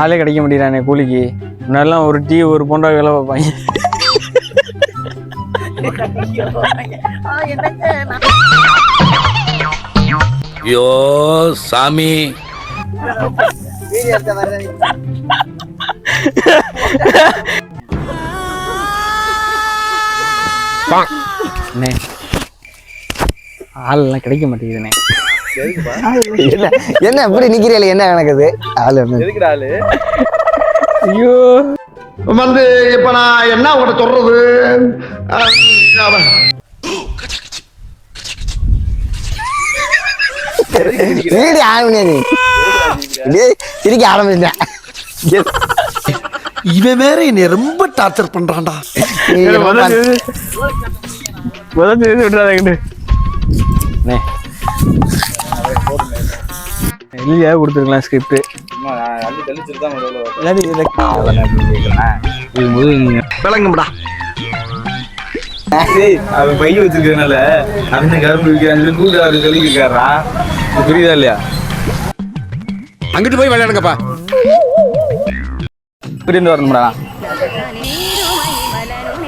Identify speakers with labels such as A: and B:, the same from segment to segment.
A: ஆளே கிடைக்க முடியறானே கூலிக்கு. முன்னாடிலாம் ஒரு டீ ஒரு போண்டா வேலை பார்ப்பாங்க.
B: ஐயோ சாமி.
A: ஆளெல்லாம் கிடைக்க மாட்டேங்குதுண்ணே.
C: என்ன என்ன இப்படி நிக்கிறீங்களே? என்ன கணக்குது ஆளு ஒண்ணு.
A: ஐயோ.
D: வந்து இப்ப நான் என்ன உங்கள்ட்ட சொல்றது?
C: வீடு ஆரம்பியா நீ. டேய், சிரிக்க ஆரம்பிச்சிட்டேன்
D: இவன் வேற என்னை ரொம்ப டார்ச்சர் பண்றான்டா.
A: முதல் தெரிஞ்சு விட்டுறாதே இல்லையா கொடுத்துருக்கலாம் ஸ்கிரிப்ட்
D: விளங்கும்டா.
E: அவன் பைய வச்சிருக்கனால அந்த கரும்பு விற்கிறான்னு கூட்டு அவரு சொல்லி இருக்காரா புரியுதா இல்லையா?
B: அங்கிட்டு போய் விளையாடுங்கப்பா.
A: புரிந்து வரணும்டா.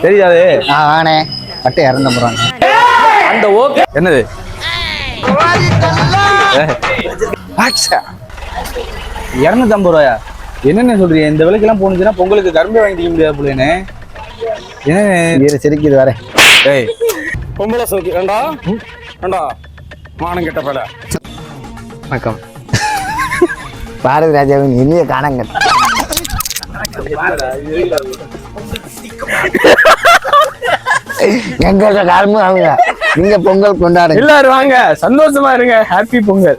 A: தெரியாது
C: ஆ வாணே. பட்டு இறந்த போறாங்க
A: அந்த ஓகே. என்னது? இரநூத்தம்பது ரூபாயா? என்னென்ன சொல்றீங்க? இந்த விலைக்கெல்லாம் போனுச்சுன்னா பொங்கலுக்கு கரும்பு வாங்கி தீக்க முடியாது போலேனே என்ன
C: சிரிக்குது வரேன்.
A: ஏய்.
B: பொம்பளை சோக்கி. ஏண்டா? ஏண்டா? மானம் கெட்ட பல
A: வணக்கம்.
C: பாரதி ராஜாவின் இனிய காணங்கள். எங்க காலமும் அவங்க நீங்க பொங்கல் கொண்டாடுங்க.
A: எல்லாரும் வாங்க. சந்தோஷமா இருங்க. ஹாப்பி பொங்கல்.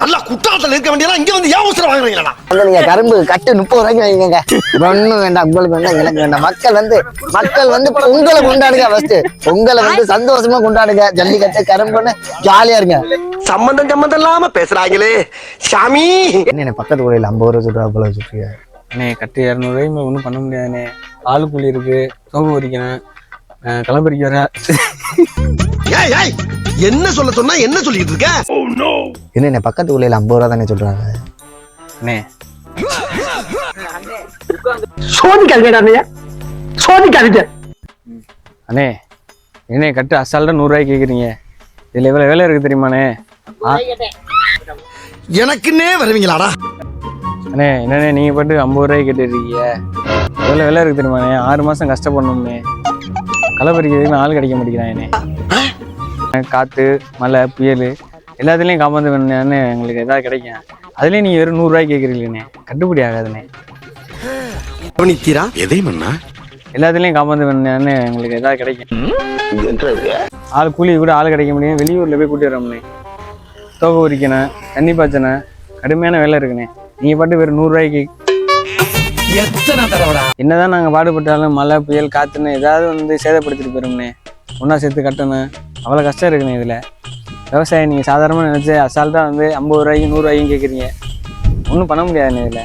D: நல்லா குற்றாலத்துல இருக்க வேண்டியதா இங்க வந்து ஏன் வாங்குறீங்களா?
C: நீங்க கரும்பு கட்டு முப்பது ரூபாய்க்கு வைங்க ஒண்ணும் வேண்டாம் உங்களுக்கு வேண்டாம் எனக்கு வேண்டாம். மக்கள் வந்து மக்கள் வந்து பொங்கலை கொண்டாடுங்க ஃபர்ஸ்ட் பொங்கலை வந்து சந்தோஷமா கொண்டாடுங்க. ஜல்லிக்கட்டு கரும்புன்னு ஜாலியா இருங்க.
D: சம்பந்தம் சம்பந்தம் இல்லாம பேசுறாங்களே. சாமி.
C: என்ன பக்கத்து ஊரில் ஐம்பது ரூபா சொல்றா போல சொல்றீங்க
A: அண்ணே கட்டு இரநூறுவாய்க்கு ஒன்றும் பண்ண முடியாதுண்ணே. ஆளு கூலி இருக்கு சோப்பு பறிக்கணும். அஹ் களப்பறிக்க வர.
D: ஏய் ஏய் என்ன சொல்ல சொன்னா என்ன சொல்லிட்டு இருக்க?
C: என்ன பக்கத்து ஊரில் ஐம்பது ரூபா தானே சொல்றாங்க?
A: அண்ணே.
D: சோதிக்காதீங்க சோதிக்காதீங்க.
A: அண்ணே என்ன கட்டு அசால்ட்டாக நூறுரூவாய்க்கு கேட்குறீங்க இதில் எவ்வளோ வேலை இருக்குது தெரியுமாண்ணே?
D: எனக்குன்னே வருவீங்களாடா?
A: அண்ணே என்னண்ணே நீங்கள் பாட்டு ஐம்பது ரூபாய்க்கு கேட்டுருக்கீங்க எவ்வளோ வேலை இருக்குது தெரியுமாண்ணே? ஆறு மாதம் கஷ்டப்படணும்ண்ணே. களை பறிக்கிறதுக்கு ஆள் கிடைக்க மாட்டேங்கிறானே காற்று மழை புயல் எல்லாத்துலேயும் காப்பாந்து வேணும்னு எங்களுக்கு எதாவது கிடைக்கும். அதுலேயும் நீங்கள் வெறும் நூறுரூவாய்க்கு கேட்குறீங்களே கட்டுப்படி ஆகாதுண்ணே
D: கவனித்தீரா
B: எதை மண்ணா
A: எல்லாத்துலேயும் காப்பாந்து வேணும்னு எங்களுக்கு எதாவது கிடைக்கும். ஆள் கூலி கூட ஆள் கிடைக்க முடியும். வெளியூரில் போய் கூட்டி வரோம்ண்ணே தோகை உரிக்கணும் தண்ணி பாய்ச்சணும் கடுமையான வேலை இருக்குண்ணே நீங்கள் பாட்டு வெறும் நூறுரூவாய்க்கு என்னதான் நாங்கள் பாடுபட்டாலும் மழை புயல் காற்றுன்னு ஏதாவது வந்து சேதப்படுத்திட்டு போயிடும்ண்ணே ஒன்றா சேர்த்து கட்டணும். அவ்வளோ கஷ்டம் இருக்குண்ணே இதில். விவசாயம் நீங்கள் சாதாரணமாக நினச்சி அசால்ட்டாக வந்து ஐம்பது ரூபாய்க்கு நூறுரூவாய்க்கும் கேட்குறீங்க ஒன்றும் பண்ண முடியாதுண்ணே இதில்.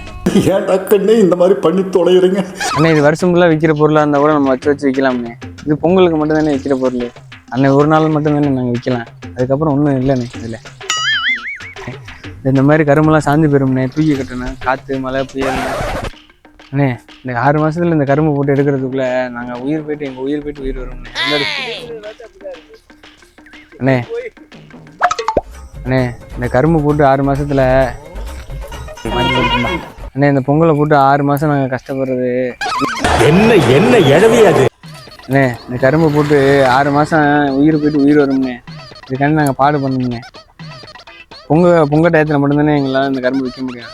F: ஏன்டா கண்ணே இந்த மாதிரி பண்ணி தொலைகிறீங்க
A: அண்ணே இது வருஷம் ஃபுல்லாக விற்கிற பொருளாக இருந்தால் கூட நம்ம வச்சு வச்சு விற்கலாம்ண்ணே இது பொங்கலுக்கு மட்டும் தானே விற்கிற பொருள். அன்னை ஒரு நாள் மட்டும் தானே நாங்கள் விற்கலாம் அதுக்கப்புறம் ஒன்றும் இல்லைண்ணே இதில். இந்த மாதிரி கரும்பெல்லாம் சாஞ்சு போயிரும்ண்ணே. தூக்கி கட்டணும். காற்று மழை புயல் அண்ணே இந்த ஆறு மாசத்துல இந்த கரும்பு போட்டு எடுக்கிறதுக்குள்ள நாங்கள் உயிர் போயிட்டு எங்கள் உயிர் போயிட்டு உயிர் அளவுக்கு. அண்ணே அண்ணே இந்த கரும்பு போட்டு ஆறு மாசத்துல அண்ணே இந்த பொங்கலை போட்டு ஆறு மாசம் நாங்கள் கஷ்டப்படுறது.
F: என்ன என்ன எழவி அது?
A: அண்ணே இந்த கரும்பு போட்டு ஆறு மாதம் உயிர் போயிட்டு உயிர் வரும்ண்ணே இதுக்காண்டி நாங்கள் பாடு பண்ணோம்ண்ணே பொங்க பொங்க டயத்தில் மட்டும்தானே எங்களால் இந்த கரும்பு விற்க முடியும்.